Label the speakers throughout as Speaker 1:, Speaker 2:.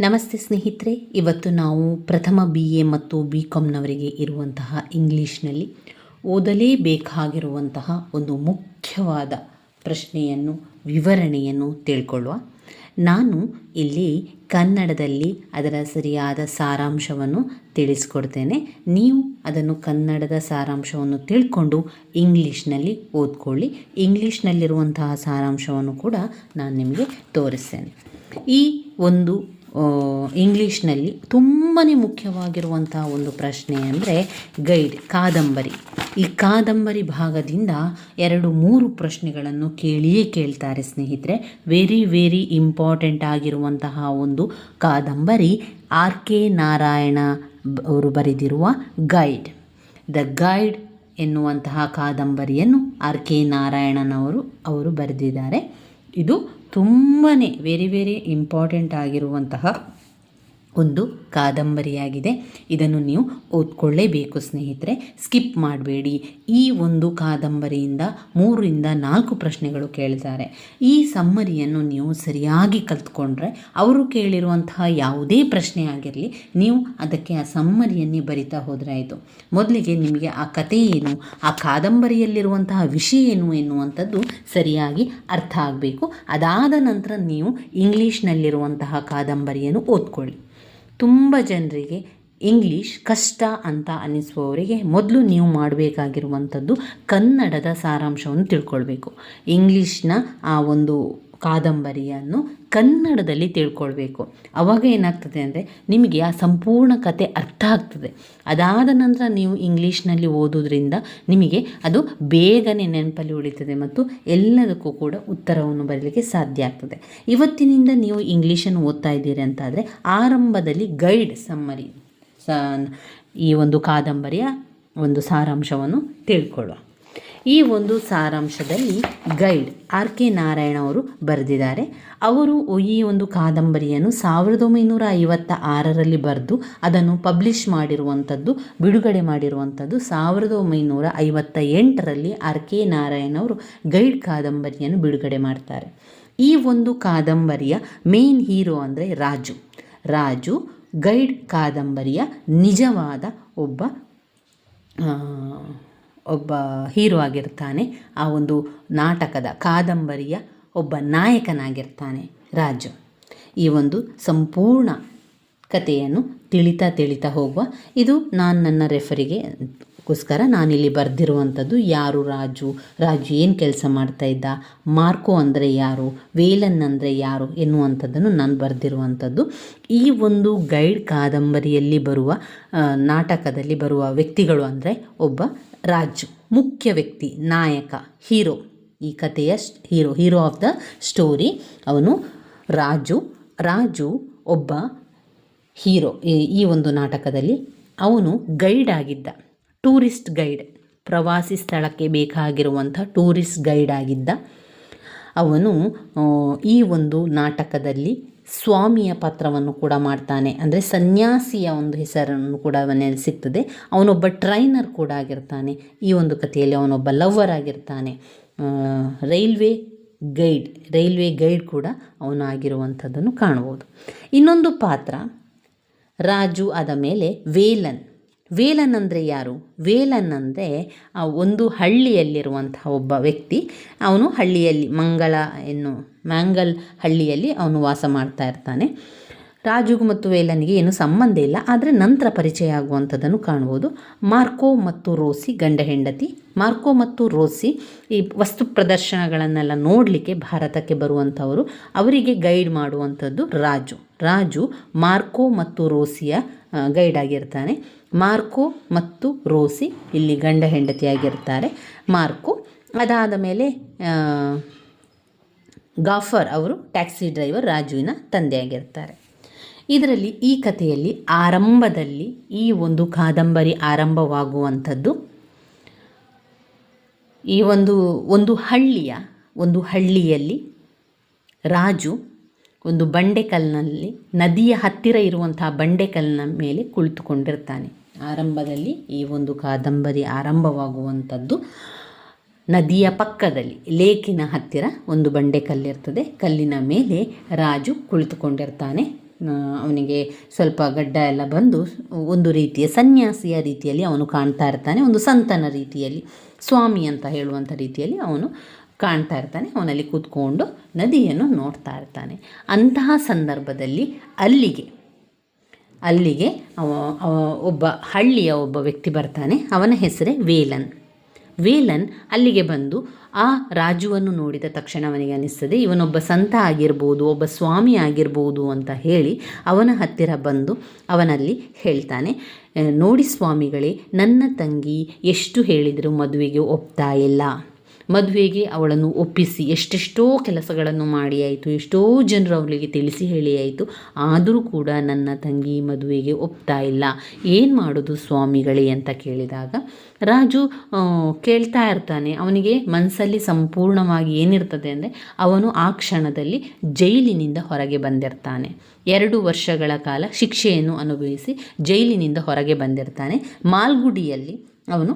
Speaker 1: ನಮಸ್ತೆ ಸ್ನೇಹಿತರೆ, ಇವತ್ತು ನಾವು ಪ್ರಥಮ ಬಿ ಎ ಮತ್ತು ಬಿ ಕಾಮ್ನವರಿಗೆ ಇರುವಂತಹ ಇಂಗ್ಲೀಷ್ನಲ್ಲಿ ಓದಲೇಬೇಕಾಗಿರುವಂತಹ ಒಂದು ಮುಖ್ಯವಾದ ಪ್ರಶ್ನೆಯನ್ನು, ವಿವರಣೆಯನ್ನು ತಿಳ್ಕೊಳ್ಳುವ. ನಾನು ಇಲ್ಲಿ ಕನ್ನಡದಲ್ಲಿ ಅದರ ಸರಿಯಾದ ಸಾರಾಂಶವನ್ನು ತಿಳಿಸ್ಕೊಡ್ತೇನೆ. ನೀವು ಅದನ್ನು ಕನ್ನಡದ ಸಾರಾಂಶವನ್ನು ತಿಳ್ಕೊಂಡು ಇಂಗ್ಲೀಷ್ನಲ್ಲಿ ಓದ್ಕೊಳ್ಳಿ. ಇಂಗ್ಲೀಷ್ನಲ್ಲಿರುವಂತಹ ಸಾರಾಂಶವನ್ನು ಕೂಡ ನಾನು ನಿಮಗೆ ತೋರಿಸ್ತೇನೆ. ಈ ಒಂದು ಇಂಗ್ಲೀಷ್ನಲ್ಲಿ ತುಂಬಾ ಮುಖ್ಯವಾಗಿರುವಂಥ ಒಂದು ಪ್ರಶ್ನೆ ಅಂದರೆ ಗೈಡ್, ಕಾದಂಬರಿ. ಈ ಕಾದಂಬರಿ ಭಾಗದಿಂದ ಎರಡು ಮೂರು ಪ್ರಶ್ನೆಗಳನ್ನು ಕೇಳಿಯೇ ಕೇಳ್ತಾರೆ ಸ್ನೇಹಿತರೆ. ವೆರಿ ವೆರಿ ಇಂಪಾರ್ಟೆಂಟ್ ಆಗಿರುವಂತಹ ಒಂದು ಕಾದಂಬರಿ ಆರ್ ಕೆ ನಾರಾಯಣ ಅವರು ಬರೆದಿರುವ ಗೈಡ್. ದ ಗೈಡ್ ಎನ್ನುವಂತಹ ಕಾದಂಬರಿಯನ್ನು ಆರ್ ಕೆ ನಾರಾಯಣನವರು, ಅವರು ಬರೆದಿದ್ದಾರೆ. ಇದು ತುಂಬಾ ವೆರಿ ವೆರಿ ಇಂಪಾರ್ಟೆಂಟ್ ಆಗಿರುವಂತಹ ಒಂದು ಕಾದಂಬರಿಯಾಗಿದೆ. ಇದನ್ನು ನೀವು ಓದ್ಕೊಳ್ಳೇಬೇಕು ಸ್ನೇಹಿತರೆ. ಸ್ಕಿಪ್ ಮಾಡಬೇಡಿ. ಈ ಒಂದು ಕಾದಂಬರಿಯಿಂದ ಮೂರರಿಂದ ನಾಲ್ಕು ಪ್ರಶ್ನೆಗಳು ಕೇಳ್ತಾರೆ. ಈ ಸಮ್ಮರಿಯನ್ನು ನೀವು ಸರಿಯಾಗಿ ಕಲ್ತ್ಕೊಂಡ್ರೆ ಅವರು ಕೇಳಿರುವಂತಹ ಯಾವುದೇ ಪ್ರಶ್ನೆ ಆಗಿರಲಿ, ನೀವು ಅದಕ್ಕೆ ಆ ಸಮ್ಮರಿಯನ್ನೇ ಬರಿತಾ ಹೋದರೆ ಆಯಿತು. ಮೊದಲಿಗೆ ನಿಮಗೆ ಆ ಕಥೆ ಏನು, ಆ ಕಾದಂಬರಿಯಲ್ಲಿರುವಂತಹ ವಿಷಯ ಏನು ಎನ್ನುವಂಥದ್ದು ಸರಿಯಾಗಿ ಅರ್ಥ ಆಗಬೇಕು. ಅದಾದ ನಂತರ ನೀವು ಇಂಗ್ಲೀಷ್ನಲ್ಲಿರುವಂತಹ ಕಾದಂಬರಿಯನ್ನು ಓದ್ಕೊಳ್ಳಿ. ತುಂಬ ಜನರಿಗೆ ಇಂಗ್ಲೀಷ್ ಕಷ್ಟ ಅಂತ ಅನ್ನಿಸುವವರಿಗೆ ಮೊದಲು ನೀವು ಮಾಡಬೇಕಾಗಿರುವಂಥದ್ದು ಕನ್ನಡದ ಸಾರಾಂಶವನ್ನು ತಿಳ್ಕೊಳ್ಬೇಕು. ಇಂಗ್ಲೀಷ್ನ ಆ ಒಂದು ಕಾದಂಬರಿಯನ್ನು ಕನ್ನಡದಲ್ಲಿ ತಿಳ್ಕೊಳ್ಬೇಕು. ಅವಾಗ ಏನಾಗ್ತದೆ ಅಂದರೆ ನಿಮಗೆ ಆ ಸಂಪೂರ್ಣ ಕತೆ ಅರ್ಥ ಆಗ್ತದೆ. ಅದಾದ ನಂತರ ನೀವು ಇಂಗ್ಲೀಷ್ನಲ್ಲಿ ಓದೋದ್ರಿಂದ ನಿಮಗೆ ಅದು ಬೇಗನೆ ನೆನಪಲ್ಲಿ ಉಳಿತದೆ ಮತ್ತು ಎಲ್ಲದಕ್ಕೂ ಕೂಡ ಉತ್ತರವನ್ನು ಬರಲಿಕ್ಕೆ ಸಾಧ್ಯ ಆಗ್ತದೆ. ಇವತ್ತಿನಿಂದ ನೀವು ಇಂಗ್ಲೀಷನ್ನು ಓದ್ತಾ ಇದ್ದೀರಿ ಅಂತಾದರೆ ಆರಂಭದಲ್ಲಿ ಗೈಡ್ ಸಮ್ಮರಿ ಈ ಒಂದು ಕಾದಂಬರಿಯ ಒಂದು ಸಾರಾಂಶವನ್ನು ತಿಳ್ಕೊಳ್ಳುವ. ಈ ಒಂದು ಸಾರಾಂಶದಲ್ಲಿ ಗೈಡ್ ಆರ್ ಕೆ ನಾರಾಯಣ ಅವರು ಬರೆದಿದ್ದಾರೆ. ಅವರು ಈ ಒಂದು ಕಾದಂಬರಿಯನ್ನು ಸಾವಿರದ ಒಂಬೈನೂರ ಐವತ್ತ ಆರರಲ್ಲಿ ಬರೆದು ಅದನ್ನು ಪಬ್ಲಿಷ್ ಮಾಡಿರುವಂಥದ್ದು, ಬಿಡುಗಡೆ ಮಾಡಿರುವಂಥದ್ದು ಸಾವಿರದ ಒಂಬೈನೂರ ಐವತ್ತ ಎಂಟರಲ್ಲಿ ಆರ್ ಕೆ ನಾರಾಯಣ ಅವರು ಗೈಡ್ ಕಾದಂಬರಿಯನ್ನು ಬಿಡುಗಡೆ ಮಾಡ್ತಾರೆ. ಈ ಒಂದು ಕಾದಂಬರಿಯ ಮೇನ್ ಹೀರೋ ಅಂದರೆ ರಾಜು. ರಾಜು ಗೈಡ್ ಕಾದಂಬರಿಯ ನಿಜವಾದ ಒಬ್ಬ ಒಬ್ಬ ಹೀರೋ ಆಗಿರ್ತಾನೆ. ಆ ಒಂದು ನಾಟಕದ ಕಾದಂಬರಿಯ ಒಬ್ಬ ನಾಯಕನಾಗಿರ್ತಾನೆ ರಾಜು. ಈ ಒಂದು ಸಂಪೂರ್ಣ ಕಥೆಯನ್ನು ತಿಳಿತಾ ತಿಳಿತಾ ಹೋಗುವ. ಇದು ನಾನು ನನ್ನ ರೆಫರಿಗೆ ಗೋಸ್ಕರ ನಾನಿಲ್ಲಿ ಬರೆದಿರುವಂಥದ್ದು. ಯಾರು ರಾಜು? ರಾಜು ಏನು ಕೆಲಸ ಮಾಡ್ತಾ ಇದ್ದ? ಮಾರ್ಕೋ ಅಂದರೆ ಯಾರು? ವೇಲನ್ ಅಂದರೆ ಯಾರು? ಎನ್ನುವಂಥದ್ದನ್ನು ನಾನು ಬರೆದಿರುವಂಥದ್ದು. ಈ ಒಂದು ಗೈಡ್ ಕಾದಂಬರಿಯಲ್ಲಿ ಬರುವ ನಾಟಕದಲ್ಲಿ ಬರುವ ವ್ಯಕ್ತಿಗಳು ಅಂದರೆ ಒಬ್ಬ ರಾಜು, ಮುಖ್ಯ ವ್ಯಕ್ತಿ, ನಾಯಕ, ಹೀರೋ. ಈ ಕಥೆಯ hero hero of the story ಅವನು ರಾಜು. ರಾಜು ಒಬ್ಬ ಹೀರೋ. ಈ- ಒಂದು ನಾಟಕದಲ್ಲಿ ಅವನು ಗೈಡ್ ಆಗಿದ್ದ. ಟೂರಿಸ್ಟ್ ಗೈಡ್, ಪ್ರವಾಸಿ ಸ್ಥಳಕ್ಕೆ ಬೇಕಾಗಿರುವಂಥ ಟೂರಿಸ್ಟ್ ಗೈಡ್ ಆಗಿದ್ದ. ಅವನು ಈ ಒಂದು ನಾಟಕದಲ್ಲಿ ಸ್ವಾಮಿಯ ಪಾತ್ರವನ್ನು ಕೂಡ ಮಾಡ್ತಾನೆ. ಅಂದರೆ ಸನ್ಯಾಸಿಯ ಒಂದು ಹೆಸರನ್ನು ಕೂಡ ಅವನಲ್ಲಿ ಸಿಗ್ತದೆ. ಅವನೊಬ್ಬ ಟ್ರೈನರ್ ಕೂಡ ಆಗಿರ್ತಾನೆ. ಈ ಒಂದು ಕಥೆಯಲ್ಲಿ ಅವನೊಬ್ಬ ಲವ್ವರ್ ಆಗಿರ್ತಾನೆ. ರೈಲ್ವೆ ಗೈಡ್ ರೈಲ್ವೆ ಗೈಡ್ ಕೂಡ ಅವನು ಆಗಿರುವಂಥದ್ದನ್ನು ಕಾಣ್ಬೋದು ಇನ್ನೊಂದು ಪಾತ್ರ ರಾಜು ಆದ ಮೇಲೆ ವೇಲನ್. ವೇಲನ್ ಅಂದರೆ ಯಾರು? ವೇಲನ್ ಅಂದರೆ ಆ ಒಂದು ಹಳ್ಳಿಯಲ್ಲಿರುವಂತಹ ಒಬ್ಬ ವ್ಯಕ್ತಿ. ಅವನು ಹಳ್ಳಿಯಲ್ಲಿ ಮಂಗಳ ಎನ್ನು, ಮ್ಯಾಂಗಲ್ ಹಳ್ಳಿಯಲ್ಲಿ ಅವನು ವಾಸ ಮಾಡ್ತಾ ಇರ್ತಾನೆ. ರಾಜುಗೂ ಮತ್ತು ವೇಲನಿಗೆ ಏನು ಸಂಬಂಧ ಇಲ್ಲ. ಆದರೆ ನಂತರ ಪರಿಚಯ ಆಗುವಂಥದ್ದನ್ನು ಕಾಣ್ಬೋದು ಮಾರ್ಕೋ ಮತ್ತು ರೋಸಿ ಗಂಡ ಹೆಂಡತಿ. ಮಾರ್ಕೋ ಮತ್ತು ರೋಸಿ ಈ ವಸ್ತು ಪ್ರದರ್ಶನಗಳನ್ನೆಲ್ಲ ನೋಡಲಿಕ್ಕೆ ಭಾರತಕ್ಕೆ ಬರುವಂಥವರು. ಅವರಿಗೆ ಗೈಡ್ ಮಾಡುವಂಥದ್ದು ರಾಜು. ರಾಜು ಮಾರ್ಕೋ ಮತ್ತು ರೋಸಿಯ ಗೈಡ್ ಆಗಿರ್ತಾನೆ. ಮಾರ್ಕೋ ಮತ್ತು ರೋಸಿ ಇಲ್ಲಿ ಗಂಡ ಹೆಂಡತಿಯಾಗಿರ್ತಾರೆ. ಮಾರ್ಕೋ, ಅದಾದ ಮೇಲೆ ಗಾಫರ್ ಅವರು ಟ್ಯಾಕ್ಸಿ ಡ್ರೈವರ್ ರಾಜುವಿನ ತಂದೆಯಾಗಿರ್ತಾರೆ. ಇದರಲ್ಲಿ ಈ ಕಥೆಯಲ್ಲಿ ಆರಂಭದಲ್ಲಿ ಈ ಒಂದು ಕಾದಂಬರಿ ಆರಂಭವಾಗುವಂಥದ್ದು. ಈ ಒಂದು ಒಂದು ಹಳ್ಳಿಯ, ಒಂದು ಹಳ್ಳಿಯಲ್ಲಿ ರಾಜು ಒಂದು ಬಂಡೆಕಲ್ಲಿನಲ್ಲಿ ನದಿಯ ಹತ್ತಿರ ಇರುವಂತಹ ಬಂಡೆಕಲ್ಲಿನ ಮೇಲೆ ಕುಳಿತುಕೊಂಡಿರ್ತಾನೆ. ಆರಂಭದಲ್ಲಿ ಈ ಒಂದು ಕಾದಂಬರಿ ಆರಂಭವಾಗುವಂಥದ್ದು ನದಿಯ ಪಕ್ಕದಲ್ಲಿ ಲೇಕಿನ ಹತ್ತಿರ ಒಂದು ಬಂಡೆ ಕಲ್ಲಿರ್ತದೆ. ಕಲ್ಲಿನ ಮೇಲೆ ರಾಜು ಕುಳಿತುಕೊಂಡಿರ್ತಾನೆ. ಅವನಿಗೆ ಸ್ವಲ್ಪ ಗಡ್ಡ ಎಲ್ಲ ಬಂದು ಒಂದು ರೀತಿಯ ಸನ್ಯಾಸಿಯ ರೀತಿಯಲ್ಲಿ ಅವನು ಕಾಣ್ತಾ ಇರ್ತಾನೆ, ಒಂದು ಸಂತನ ರೀತಿಯಲ್ಲಿ, ಸ್ವಾಮಿ ಅಂತ ಹೇಳುವಂಥ ರೀತಿಯಲ್ಲಿ ಅವನು ಕಾಣ್ತಾ ಇರ್ತಾನೆ. ಅವನಲ್ಲಿ ಕೂತ್ಕೊಂಡು ನದಿಯನ್ನು ನೋಡ್ತಾ ಇರ್ತಾನೆ. ಅಂತಹ ಸಂದರ್ಭದಲ್ಲಿ ಅಲ್ಲಿಗೆ ಅಲ್ಲಿಗೆ ಒಬ್ಬ ಹಳ್ಳಿಯ ಒಬ್ಬ ವ್ಯಕ್ತಿ ಬರ್ತಾನೆ. ಅವನ ಹೆಸರೇ ವೇಲನ್. ವೇಲನ್ ಅಲ್ಲಿಗೆ ಬಂದು ಆ ರಾಜುವನ್ನು ನೋಡಿದ ತಕ್ಷಣ ಅವನಿಗೆ ಅನ್ನಿಸ್ತದೆ ಇವನೊಬ್ಬ ಸಂತ ಆಗಿರ್ಬೋದು, ಒಬ್ಬ ಸ್ವಾಮಿ ಆಗಿರ್ಬೋದು ಅಂತ ಹೇಳಿ ಅವನ ಹತ್ತಿರ ಬಂದು ಅವನಲ್ಲಿ ಹೇಳ್ತಾನೆ ನೋಡಿ ಸ್ವಾಮಿಗಳೇ, ನನ್ನ ತಂಗಿ ಎಷ್ಟು ಹೇಳಿದರೂ ಮದುವೆಗೆ ಒಪ್ತಾ ಇಲ್ಲ. ಮದುವೆಗೆ ಅವಳನ್ನು ಒಪ್ಪಿಸಿ. ಎಷ್ಟೆಷ್ಟೋ ಕೆಲಸಗಳನ್ನು ಮಾಡಿ ಆಯಿತು. ಎಷ್ಟೋ ಜನರು ಅವಳಿಗೆ ತಿಳಿಸಿ ಹೇಳಿ ಆಯಿತು. ಆದರೂ ಕೂಡ ನನ್ನ ತಂಗಿ ಮದುವೆಗೆ ಒಪ್ತಾ ಇಲ್ಲ. ಏನು ಮಾಡೋದು ಸ್ವಾಮಿಗಳೇ ಅಂತ ಕೇಳಿದಾಗ, ರಾಜು ಕೇಳ್ತಾ ಇರ್ತಾನೆ. ಅವನಿಗೆ ಮನಸ್ಸಲ್ಲಿ ಸಂಪೂರ್ಣವಾಗಿ ಏನಿರ್ತದೆ ಅಂದರೆ, ಅವನು ಆ ಕ್ಷಣದಲ್ಲಿ ಜೈಲಿನಿಂದ ಹೊರಗೆ ಬಂದಿರ್ತಾನೆ. ಎರಡು ವರ್ಷಗಳ ಕಾಲ ಶಿಕ್ಷೆಯನ್ನು ಅನುಭವಿಸಿ ಜೈಲಿನಿಂದ ಹೊರಗೆ ಬಂದಿರ್ತಾನೆ. ಮಾಲ್ಗುಡಿಯಲ್ಲಿ ಅವನು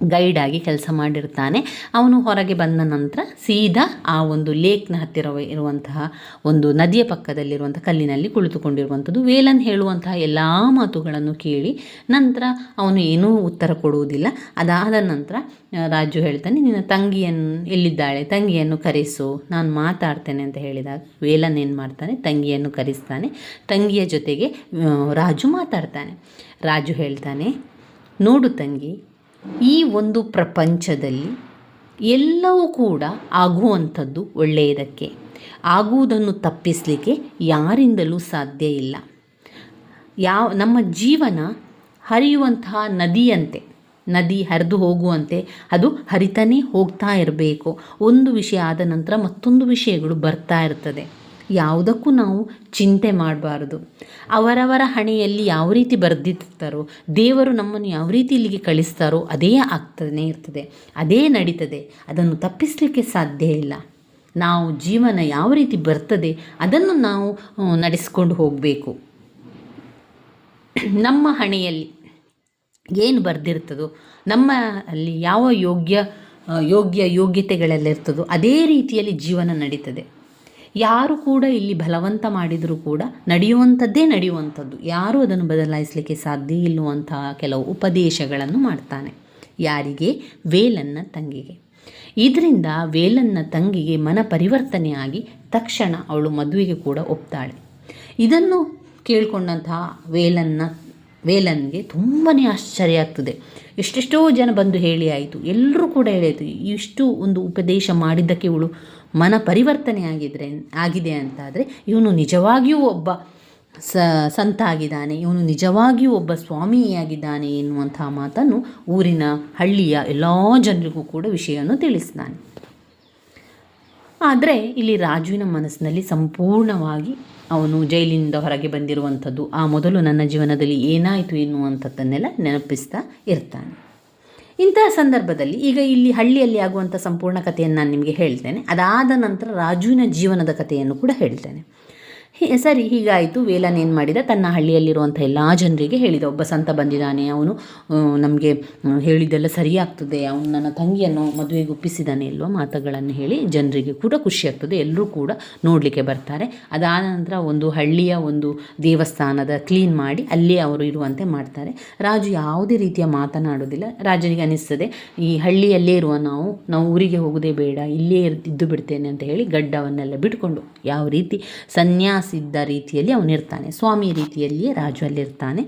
Speaker 1: ಆ, ಗೈಡ್ ಆಗಿ ಕೆಲಸ ಮಾಡಿರ್ತಾನೆ. ಅವನು ಹೊರಗೆ ಬಂದ ನಂತರ ಸೀದಾ ಆ ಒಂದು ಲೇಕ್ನ ಹತ್ತಿರ ಇರುವಂತಹ ಒಂದು ನದಿಯ ಪಕ್ಕದಲ್ಲಿರುವಂಥ ಕಲ್ಲಿನಲ್ಲಿ ಕುಳಿತುಕೊಂಡಿರುವಂಥದ್ದು. ವೇಲನ್ ಹೇಳುವಂತಹ ಎಲ್ಲ ಮಾತುಗಳನ್ನು ಕೇಳಿ ನಂತರ ಅವನು ಏನೂ ಉತ್ತರ ಕೊಡುವುದಿಲ್ಲ. ಅದಾದ ನಂತರ ರಾಜು ಹೇಳ್ತಾನೆ ನಿನ್ನ ತಂಗಿಯನ್ನು ಎಲ್ಲಿದ್ದಾಳೆ? ತಂಗಿಯನ್ನು ಕರೆಸು. ನಾನು ಮಾತಾಡ್ತೇನೆ ಅಂತ ಹೇಳಿದಾಗ ವೇಲನ್ ಏನು ಮಾಡ್ತಾನೆ? ತಂಗಿಯನ್ನು ಕರೆಸ್ತಾನೆ. ತಂಗಿಯ ಜೊತೆಗೆ ರಾಜು ಮಾತಾಡ್ತಾನೆ. ರಾಜು ಹೇಳ್ತಾನೆ ನೋಡು ತಂಗಿ ಈ ಒಂದು ಪ್ರಪಂಚದಲ್ಲಿ ಎಲ್ಲವೂ ಕೂಡ ಆಗುವಂಥದ್ದು ಒಳ್ಳೆಯದಕ್ಕೆ. ಆಗುವುದನ್ನು ತಪ್ಪಿಸಲಿಕ್ಕೆ ಯಾರಿಂದಲೂ ಸಾಧ್ಯ ಇಲ್ಲ. ಯಾವ, ನಮ್ಮ ಜೀವನ ಹರಿಯುವಂತಹ ನದಿಯಂತೆ, ನದಿ ಹರಿದು ಹೋಗುವಂತೆ ಅದು ಹರಿತಾನೇ ಹೋಗ್ತಾ ಇರಬೇಕು. ಒಂದು ವಿಷಯ ಆದ ನಂತರ ಮತ್ತೊಂದು ವಿಷಯಗಳು ಬರ್ತಾ ಇರ್ತದೆ. ಯಾವುದಕ್ಕೂ ನಾವು ಚಿಂತೆ ಮಾಡಬಾರ್ದು. ಅವರವರ ಹಣೆಯಲ್ಲಿ ಯಾವ ರೀತಿ ಬರೆದಿರ್ತಾರೋ, ದೇವರು ನಮ್ಮನ್ನು ಯಾವ ರೀತಿ ಇಲ್ಲಿಗೆ ಕಳಿಸ್ತಾರೋ ಅದೇ ಆಗ್ತಾನೆ ಇರ್ತದೆ, ಅದೇ ನಡೀತದೆ. ಅದನ್ನು ತಪ್ಪಿಸಲಿಕ್ಕೆ ಸಾಧ್ಯ ಇಲ್ಲ. ನಾವು ಜೀವನ ಯಾವ ರೀತಿ ಬರ್ತದೆ ಅದನ್ನು ನಾವು ನಡೆಸಿಕೊಂಡು ಹೋಗಬೇಕು. ನಮ್ಮ ಹಣೆಯಲ್ಲಿ ಏನು ಬರೆದಿರ್ತದೋ ನಮ್ಮ ಅಲ್ಲಿ ಯಾವ ಯೋಗ್ಯ ಯೋಗ್ಯ ಯೋಗ್ಯತೆಗಳೆಲ್ಲ ಇರ್ತದೋ ಅದೇ ರೀತಿಯಲ್ಲಿ ಜೀವನ ನಡೀತದೆ. ಯಾರು ಕೂಡ ಇಲ್ಲಿ ಬಲವಂತ ಮಾಡಿದರೂ ಕೂಡ ನಡೆಯುವಂಥದ್ದೇ ನಡೆಯುವಂಥದ್ದು. ಯಾರೂ ಅದನ್ನು ಬದಲಾಯಿಸಲಿಕ್ಕೆ ಸಾಧ್ಯ ಇಲ್ಲುವಂತಹ ಕೆಲವು ಉಪದೇಶಗಳನ್ನು ಮಾಡ್ತಾನೆ. ಯಾರಿಗೆ? ವೇಲನ್ನ ತಂಗಿಗೆ. ಇದರಿಂದ ವೇಲನ್ನ ತಂಗಿಗೆ ಮನ ಪರಿವರ್ತನೆಯಾಗಿ ತಕ್ಷಣ ಅವಳು ಮದುವೆಗೆ ಕೂಡ ಒಪ್ತಾಳೆ. ಇದನ್ನು ಕೇಳಿಕೊಂಡಂತಹ ವೇಲನ್ನ, ವೇಲನ್ಗೆ ತುಂಬಾ ಆಶ್ಚರ್ಯ ಆಗ್ತದೆ. ಎಷ್ಟೆಷ್ಟೋ ಜನ ಬಂದು ಹೇಳಿ, ಆಯಿತು ಎಲ್ಲರೂ ಕೂಡ ಹೇಳಿತು ಇಷ್ಟು ಒಂದು ಉಪದೇಶ ಮಾಡಿದ್ದಕ್ಕೆ ಇವಳು ಮನ ಪರಿವರ್ತನೆ ಆಗಿದ್ರೆ, ಆಗಿದೆ ಅಂತಾದರೆ ಇವನು ನಿಜವಾಗಿಯೂ ಒಬ್ಬ ಸ, ಸಂತ ಆಗಿದ್ದಾನೆ, ಇವನು ನಿಜವಾಗಿಯೂ ಒಬ್ಬ ಸ್ವಾಮಿಯಾಗಿದ್ದಾನೆ ಎನ್ನುವಂತಹ ಮಾತನ್ನು ಊರಿನ ಹಳ್ಳಿಯ ಎಲ್ಲ ಜನರಿಗೂ ಕೂಡ ವಿಷಯವನ್ನು ತಿಳಿಸ್ತಾನೆ. ಆದರೆ ಇಲ್ಲಿ ರಾಜುವಿನ ಮನಸ್ಸಿನಲ್ಲಿ ಸಂಪೂರ್ಣವಾಗಿ ಅವನು ಜೈಲಿನಿಂದ ಹೊರಗೆ ಬಂದಿರುವಂಥದ್ದು ಆ ಮೊದಲು ನನ್ನ ಜೀವನದಲ್ಲಿ ಏನಾಯಿತು ಎನ್ನುವಂಥದ್ದನ್ನೆಲ್ಲ ನೆನಪಿಸ್ತಾ ಇರ್ತಾನೆ. ಇಂತಹ ಸಂದರ್ಭದಲ್ಲಿ ಈಗ ಇಲ್ಲಿ ಹಳ್ಳಿಯಲ್ಲಿ ಆಗುವಂಥ ಸಂಪೂರ್ಣ ಕಥೆಯನ್ನು ನಾನು ನಿಮಗೆ ಹೇಳ್ತೇನೆ. ಅದಾದ ನಂತರ ರಾಜುವಿನ ಜೀವನದ ಕಥೆಯನ್ನು ಕೂಡ ಹೇಳ್ತೇನೆ. ಸರಿ, ಹೀಗಾಯಿತು. ವೇಲನ್ ಏನು ಮಾಡಿದ? ತನ್ನ ಹಳ್ಳಿಯಲ್ಲಿರುವಂಥ ಎಲ್ಲ ಜನರಿಗೆ ಹೇಳಿದ. ಒಬ್ಬ ಸಂತ ಬಂದಿದ್ದಾನೆ. ಅವನು ನಮಗೆ ಹೇಳಿದ್ದೆಲ್ಲ ಸರಿಯಾಗ್ತದೆ ಅವನು ನನ್ನ ತಂಗಿಯನ್ನು ಮದುವೆಗೆ ಒಪ್ಪಿಸಿದ್ದಾನೆ ಎಲ್ವ ಮಾತುಗಳನ್ನು ಹೇಳಿ ಜನರಿಗೆ ಕೂಡ ಖುಷಿಯಾಗ್ತದೆ ಎಲ್ಲರೂ ಕೂಡ ನೋಡಲಿಕ್ಕೆ ಬರ್ತಾರೆ. ಅದಾದ ನಂತರ ಒಂದು ಹಳ್ಳಿಯ ಒಂದು ದೇವಸ್ಥಾನದ ಕ್ಲೀನ್ ಮಾಡಿ ಅಲ್ಲೇ ಅವರು ಇರುವಂತೆ ಮಾಡ್ತಾರೆ. ರಾಜು ಯಾವುದೇ ರೀತಿಯ ಮಾತನಾಡೋದಿಲ್ಲ. ರಾಜನಿಗೆ ಅನಿಸ್ತದೆ, ಈ ಹಳ್ಳಿಯಲ್ಲೇ ಇರುವ ನಾವು ನಾವು ಊರಿಗೆ ಹೋಗೋದೇ ಬೇಡ. ಇಲ್ಲೇ ಇದ್ದು ಬಿಡ್ತೇನೆ ಅಂತ ಹೇಳಿ ಗಡ್ಡವನ್ನೆಲ್ಲ ಬಿಟ್ಕೊಂಡು, ಯಾವ ರೀತಿ ಸನ್ಯಾಸಿದ್ದ ರೀತಿಯಲ್ಲಿ ಅವನಿರ್ತಾನೆ ಸ್ವಾಮಿ ರೀತಿಯಲ್ಲಿಯೇ ರಾಜು ಅಲ್ಲಿರ್ತಾನೆ.